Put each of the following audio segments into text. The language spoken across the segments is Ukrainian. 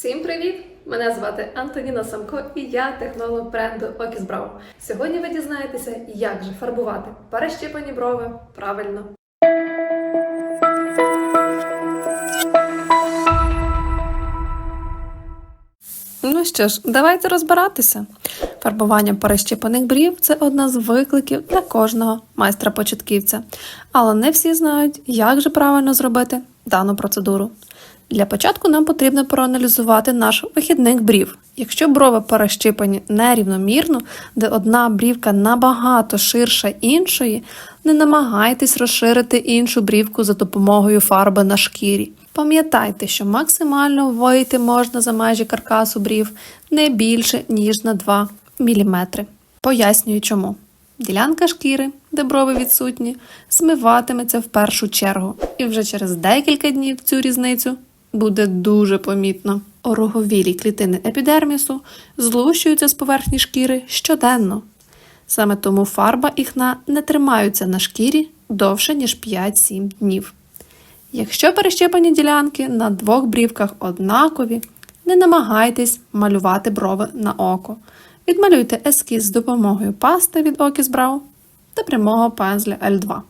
Всім привіт! Мене звати Антоніна Самко і я технолог бренду Окіс Броу. Сьогодні ви дізнаєтеся, як же фарбувати перещіпані брови правильно. Ну що ж, давайте розбиратися. Фарбування перещепаних брів це одна з викликів для кожного майстра-початківця. Але не всі знають, як же правильно зробити дану процедуру. Для початку нам потрібно проаналізувати наш вихідник брів. Якщо брови перещипані нерівномірно, де одна брівка набагато ширша іншої, не намагайтесь розширити іншу брівку за допомогою фарби на шкірі. Пам'ятайте, що максимально вийти можна за межі каркасу брів не більше, ніж на 2 мм. Пояснюю чому. Ділянка шкіри, де брови відсутні, змиватиметься в першу чергу, і вже через декілька днів цю різницю буде дуже помітно. Ороговілі клітини епідермісу злущуються з поверхні шкіри щоденно. Саме тому фарба і хна не тримаються на шкірі довше, ніж 5-7 днів. Якщо перещепані ділянки на двох брівках однакові, не намагайтесь малювати брови на око. Відмалюйте ескіз з допомогою пасти від Brow та прямого пензля L2.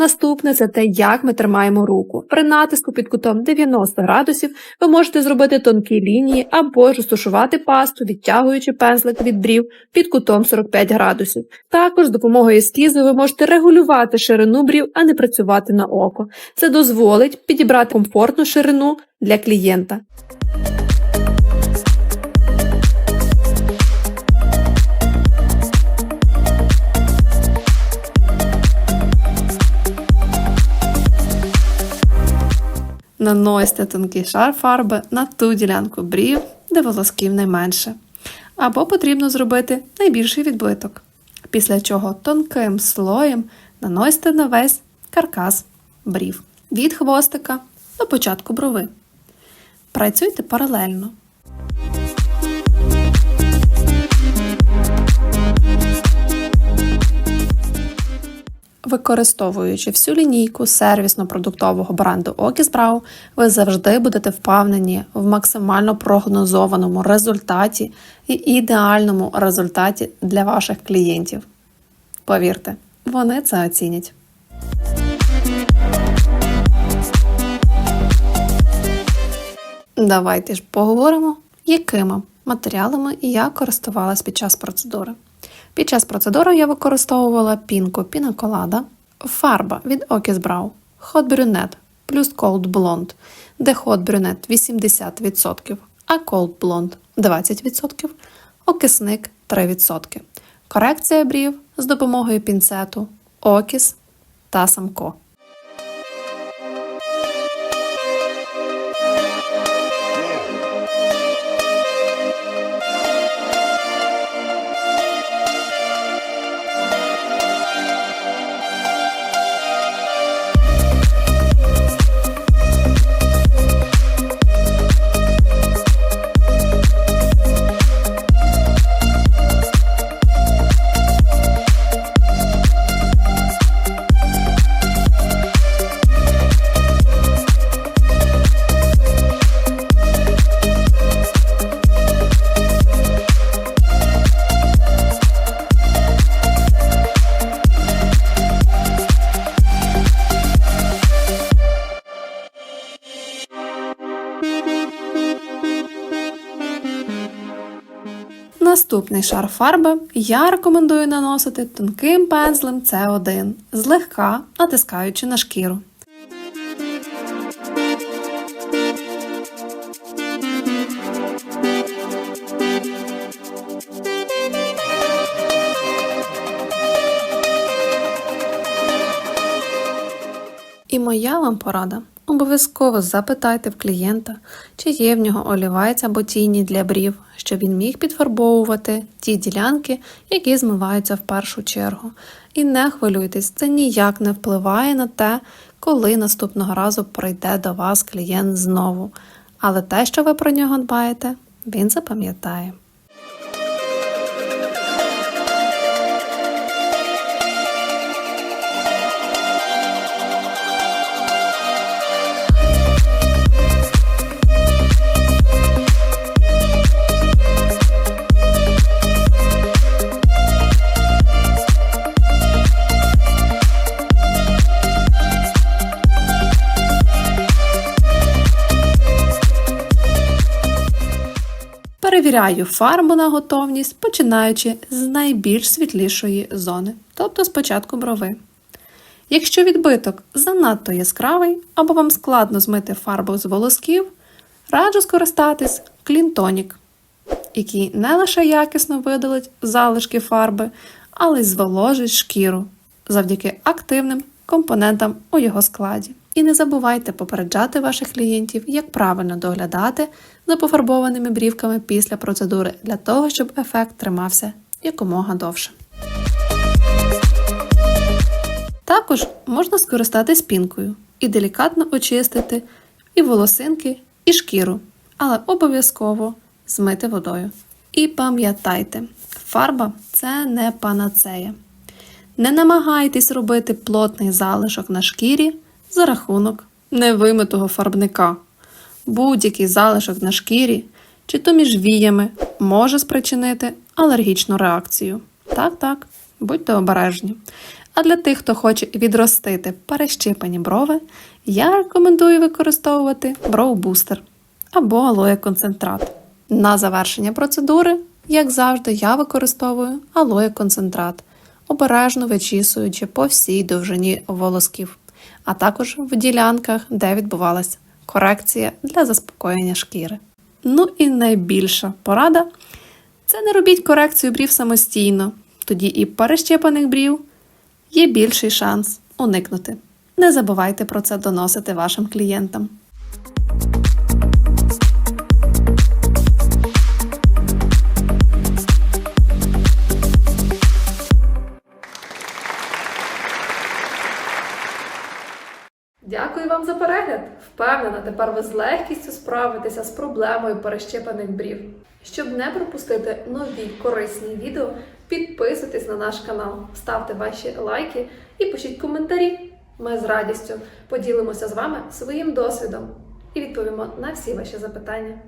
Наступне це те, як ми тримаємо руку. При натиску під кутом 90 градусів ви можете зробити тонкі лінії або розташувати пасту, відтягуючи пензлик від брів під кутом 45 градусів. Також з допомогою ескізу ви можете регулювати ширину брів, а не працювати на око. Це дозволить підібрати комфортну ширину для клієнта. Наносьте тонкий шар фарби на ту ділянку брів, де волосків найменше. Або потрібно зробити найбільший відбиток. Після чого тонким слоєм наносьте на весь каркас брів від хвостика до початку брови. Працюйте паралельно. Використовуючи всю лінійку сервісно-продуктового бренду Brow, ви завжди будете впевнені в максимально прогнозованому результаті і ідеальному результаті для ваших клієнтів. Повірте, вони це оцінять. Давайте ж поговоримо, якими матеріалами я користувалась під час процедури. Під час процедури я використовувала пінку пінаколада, фарба від Окіс Брау, Hot Brunette плюс Cold Blonde, де Hot Brunette 80%, а Cold Blonde 20%, окисник 3%. Корекція брів з допомогою пінцету, окіс та самко. Наступний шар фарби я рекомендую наносити тонким пензлем С1, злегка натискаючи на шкіру. І моя вам порада. Обов'язково запитайте в клієнта, чи є в нього олівець або тіні для брів, щоб він міг підфарбовувати ті ділянки, які змиваються в першу чергу. І не хвилюйтесь, це ніяк не впливає на те, коли наступного разу прийде до вас клієнт знову. Але те, що ви про нього дбаєте, він запам'ятає. Перевіряю фарбу на готовність, починаючи з найбільш світлішої зони, тобто спочатку брови. Якщо відбиток занадто яскравий або вам складно змити фарбу з волосків, раджу скористатись клінтонік, який не лише якісно видалить залишки фарби, але й зволожить шкіру завдяки активним компонентам у його складі. І не забувайте попереджати ваших клієнтів, як правильно доглядати за пофарбованими брівками після процедури для того, щоб ефект тримався якомога довше. Також можна скористатись пінкою і делікатно очистити і волосинки, і шкіру, але обов'язково змити водою. І пам'ятайте, фарба це не панацея. Не намагайтесь робити плотний залишок на шкірі за рахунок невимитого фарбника. Будь-який залишок на шкірі, чи то між віями, може спричинити алергічну реакцію. Так, так, будьте обережні. А для тих, хто хоче відростити перещипані брови, я рекомендую використовувати броу-бустер або алоє концентрат. На завершення процедури, як завжди, я використовую алоє концентрат, обережно вичісуючи по всій довжині волосків, а також в ділянках, де відбувалася корекція для заспокоєння шкіри. Ну і найбільша порада це не робіть корекцію брів самостійно, тоді і перещепаних брів є більший шанс уникнути. Не забувайте про це доносити вашим клієнтам. Дякую вам за перегляд! Впевнена, тепер ви з легкістю справитеся з проблемою перещепаних брів. Щоб не пропустити нові корисні відео, підписуйтесь на наш канал, ставте ваші лайки і пишіть коментарі. Ми з радістю поділимося з вами своїм досвідом і відповімо на всі ваші запитання.